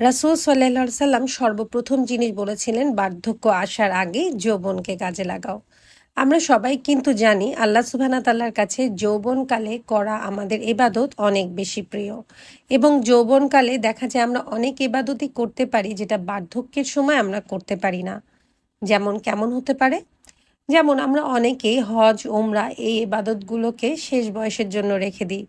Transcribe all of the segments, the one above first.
রাসুল সাল্লাহ সাল্লাম সর্বপ্রথম জিনিস বলেছিলেন, বার্ধক্য আসার আগে যৌবনকে কাজে লাগাও। আমরা সবাই কিন্তু জানি, আল্লাহ সুবহানা তাল্লার কাছে যৌবনকালে করা আমাদের এবাদত অনেক বেশি প্রিয়। এবং যৌবনকালে দেখা যায় আমরা অনেক এবাদতই করতে পারি যেটা বার্ধক্যের সময় আমরা করতে পারি না। যেমন কেমন হতে পারে? যেমন আমরা অনেকেই হজ ওমরা এই এবাদতগুলোকে শেষ বয়সের জন্য রেখে দিই।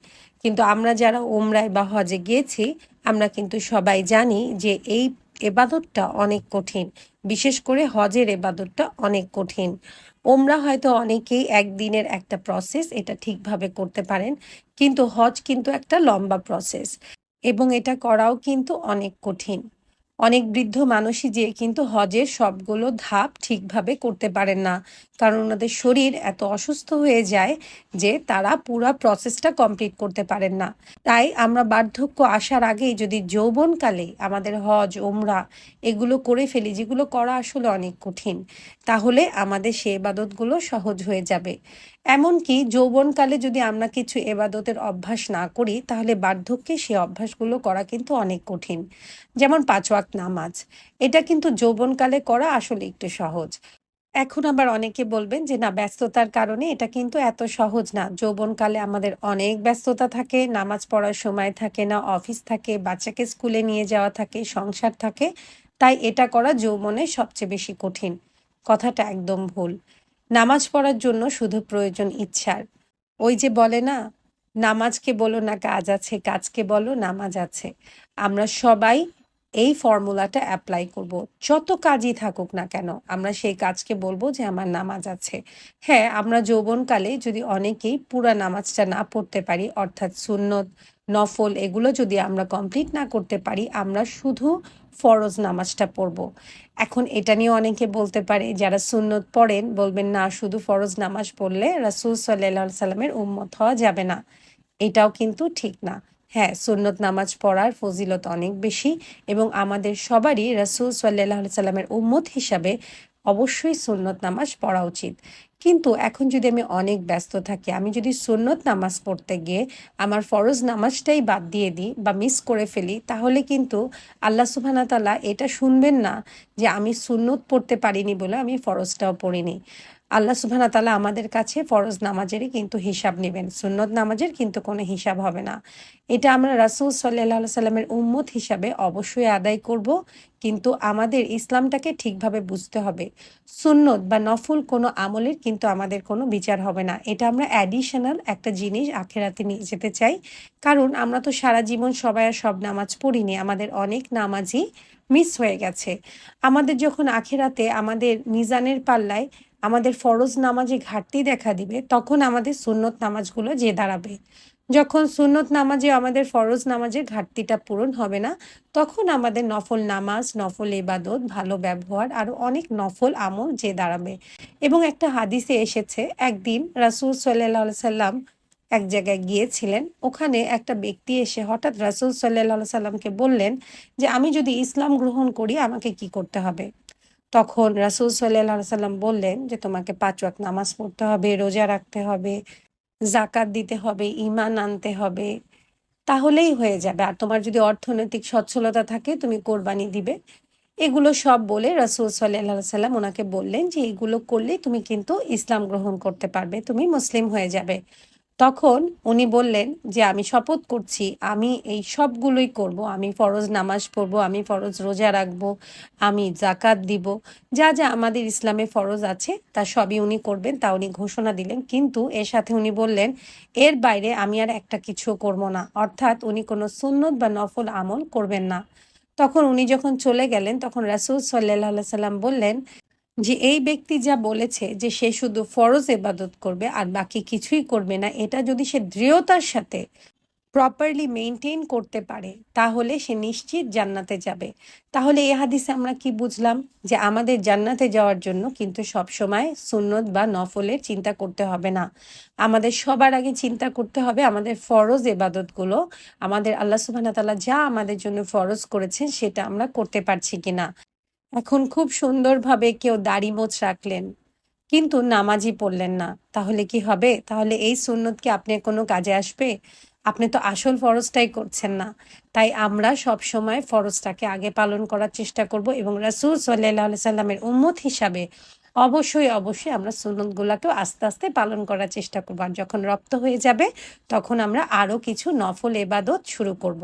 কিন্তু আমরা যারা ওমরায় বা হজে গিয়েছি আমরা কিন্তু সবাই জানি যে এই এবাদতটা অনেক কঠিন। বিশেষ করে হজের এবাদতটা অনেক কঠিন। ওমরা হয়তো অনেকেই একদিনের একটা প্রসেস এটা ঠিকভাবে করতে পারেন, কিন্তু হজ কিন্তু একটা লম্বা প্রসেস এবং এটা করাও কিন্তু অনেক কঠিন। অনেক বৃদ্ধ মানুষই যে কিন্তু হজের সবগুলো ধাপ ঠিকভাবে করতে পারেন না। কারণ ওনাদের শরীর এত অসুস্থ হয়ে যায় যে তারা পুরো প্রসেসটা কমপ্লিট করতে পারেন না। তাই আমরা বার্ধক্য আসার আগেই যদি যৌবনকালে আমাদের হজ ওমরা এগুলো করে ফেলি, যেগুলো করা আসলে অনেক কঠিন, তাহলে আমাদের সে এবাদতগুলো সহজ হয়ে যাবে। এমনকি যৌবনকালে যদি আমরা কিছু এবাদতের অভ্যাস না করি, তাহলে বার্ধক্যে সে অভ্যাসগুলো করা কিন্তু অনেক কঠিন। যেমন পাঁচ ওয়াক্ত নামাজ। এটা কিন্তু যৌবনকালে করা আসলে একটু সহজ। এখন আবার অনেকে বলবেন যে, না, ব্যস্ততার কারণে এটা কিন্তু এত সহজ না। যৌবনকালে আমাদের অনেক ব্যস্ততা থাকে, নামাজ পড়ার সময় থাকে না, অফিস থাকে, বাচ্চাকে স্কুলে নিয়ে যাওয়া থাকে, সংসার থাকে। তাই এটা করা যৌবনে সবচেয়ে বেশি কঠিন। কথাটা একদম ভুল। নামাজ পড়ার জন্য শুধু প্রয়োজন ইচ্ছার। ওই যে বলে না, নামাজকে বলো না কাজ আছে কাজকে বলো নামাজ আছে। আমরা সবাই এই ফর্মুলাটা অ্যাপ্লাই করব। যত কাজই থাকুক না কেন, আমরা সেই কাজকে বলব যে আমার নামাজ আছে। হ্যাঁ আমরা যৌবনকালে যদি অনেকেই পুরা নামাজটা না পড়তে পারি, অর্থাৎ সুন্নত, নফল, এগুলো যদি আমরা কমপ্লিট না করতে পারি, আমরা শুধু ফরজ নামাজটা পড়ব। এখন এটা নিয়ে অনেকে বলতে পারে, যারা সুন্নত পড়েন, বলবেন, না, শুধু ফরজ নামাজ পড়লে রাসুল সাল্লাহ সাল্লামের উম্মত হওয়া যাবে না। এটাও কিন্তু ঠিক না। হ্যাঁ সুন্নত নামাজ পড়ার ফজিলত অনেক বেশি এবং আমাদের সবারই রাসুল সাল্লাহ সাল্লামের উম্মত হিসাবে অবশ্যই সুন্নত নামাজ পড়া উচিত। কিন্তু এখন যদি আমি অনেক ব্যস্ত থাকি, আমি যদি সুন্নত নামাজ পড়তে গিয়ে আমার ফরজ নামাজটাই বাদ দিয়ে দিই বা মিস করে ফেলি, তাহলে কিন্তু আল্লাহ সুবহানা তালা এটা শুনবেন না যে আমি সুন্নত পড়তে পারিনি বলে আমি ফরজটাও পড়িনি। আল্লাহ সুবহানা তালা আমাদের কাছে ফরজ নামাজেরই কিন্তু হিসাব নেবেন, সুন্নত নামাজের কিন্তু কোনো হিসাব হবে না। এটা আমরা রাসুল সাল্লাহ সাল্লামের উম্মত হিসাবে অবশ্যই আদায় করব, কিন্তু আমাদের ইসলামটাকে ঠিকভাবে বুঝতে হবে। সুন্নত বা নফল কোনো আমলের কিন্তু আমাদের কোনো বিচার হবে না। এটা আমরা অ্যাডিশনাল একটা জিনিস আখেরাতে নিয়ে যেতে চাই, কারণ আমরা তো সারা জীবন সবাই আর সব নামাজ পড়িনি, আমাদের অনেক নামাজই মিস হয়ে গেছে। আমাদের যখন আখেরাতে আমাদের মিজানের পাল্লায় আমাদের ফরজ নামাজে ঘাটতি দেখা দিবে, তখন আমাদের সুন্নত নামাজগুলো যে দাঁড়াবে। যখন সুন্নত নামাজে আমাদের ফরজ নামাজের ঘাটতিটা পূরণ হবে না, তখন আমাদের নফল নামাজ, নফল ইবাদত, ভালো ব্যবহার আরও অনেক নফল আমল যে দাঁড়াবে। এবং একটা হাদিসে এসেছে, একদিন রাসুল সাল্লাহ সাল্লাম এক জায়গায় গিয়েছিলেন, ওখানে একটা ব্যক্তি এসে হঠাৎ রাসুল সাল্লাহ সাল্লামকে বললেন যে, আমি যদি ইসলাম গ্রহণ করি, আমাকে কি করতে হবে? তখন রাসুল সাল্লাহ সাল্লাম বললেন যে, তোমাকে পাঁচ ওয়াক্ত নামাজ পড়তে হবে, রোজা রাখতে হবে জাকাত দিতে হবে ইমান আনতে হবে। তাহলেই হয়ে যাবে। আর তোমার যদি অর্থনৈতিক সচ্ছলতা থাকে, তুমি কোরবানি দিবে। এগুলো সব বলে রাসুল সাল্লাহ সাল্লাম ওনাকে বললেন যে, এগুলো করলে তুমি কিন্তু ইসলাম গ্রহণ করতে পারবে, তুমি মুসলিম হয়ে যাবে। তখন উনি বললেন যে, আমি শপথ করছি, আমি এই সবগুলোই করব। আমি ফরজ নামাজ পড়ব, আমি ফরজ রোজা রাখব, আমি জাকাত দিব। যা যা আমাদের ইসলামে ফরজ আছে, তা সবই উনি করবেন, তা উনি ঘোষণা দিলেন। কিন্তু এর সাথে উনি বললেন, এর বাইরে আমি আর একটা কিছু করব না। অর্থাৎ উনি কোনো সুন্নত বা নফল আমল করবেন না। তখন উনি যখন চলে গেলেন, তখন রাসুল সাল্লাহ সাল্লাম বললেন যে এই ব্যক্তি যা বলেছে যে সে শুধু ফরজ এবাদত করবে আর বাকি কিছুই করবে না, এটা যদি সে দৃঢ়তার সাথে প্রপারলি মেনটেন করতে পারে, তাহলে সে নিশ্চিত জান্নাতে যাবে। তাহলে এ হাদিসে আমরা কি বুঝলাম? যে আমাদের জান্নাতে যাওয়ার জন্য কিন্তু সব সময় সুন্নত বা নফলের চিন্তা করতে হবে না। আমাদের সবার আগে চিন্তা করতে হবে আমাদের ফরজ এবাদতগুলো আমাদের আল্লাহ সুবাহ তালা যা আমাদের জন্য ফরজ করেছেন সেটা আমরা করতে পারছি কিনা। এখন খুব সুন্দরভাবে কেউ দাড়ি মোচ রাখলেন। কিন্তু নামাজই পড়লেন না। তাহলে কি হবে? তাহলে এই সুন্নত কি আপনার কোনো কাজে আসবে? আপনি তো আসল ফরজটাই করছেন না। তাই আমরা সব সময় ফরজটাকে আগে পালন করার চেষ্টা করব এবং রাসূল আলাইহি সাল্লামের উম্মত হিসাবে অবশ্যই অবশ্যই আমরা সুন্নতগুলাকেও আস্তে আস্তে পালন করার চেষ্টা করব। আর যখন রপ্ত হয়ে যাবে, তখন আমরা আরও কিছু নফল এবাদত শুরু করব।